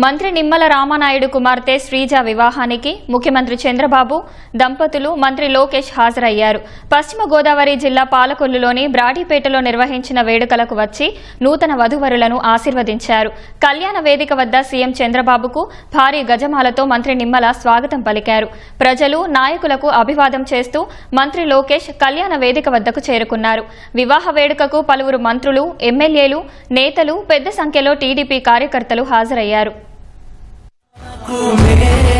మంత్రి నిమ్మల రామానాయుడు కుమార్తె శ్రీజ వివాహానికి ముఖ్యమంత్రి చంద్రబాబు దంపతులు మంత్రి లోకేష్ హాజరయ్యారు. పశ్చిమ గోదావరి జిల్లా పాలకొల్లులోని బ్రాడీపేటలో నిర్వహించిన వేడుకలకు వచ్చి నూతన వధువరులను ఆశీర్వదించారు. కళ్యాణ వేదిక వద్ద సీఎం చంద్రబాబుకు భారీ గజమాలతో మంత్రి నిమ్మల స్వాగతం పలికారు. ప్రజలు నాయకులకు అభివాదం చేస్తూ మంత్రి లోకేష్ కళ్యాణ వేదిక వద్దకు చేరుకున్నారు. వివాహ వేడుకకు పలువురు మంత్రులు ఎమ్మెల్యేలు నేతలు పెద్ద సంఖ్యలో టీడీపీ కార్యకర్తలు హాజరయ్యారు. మేలు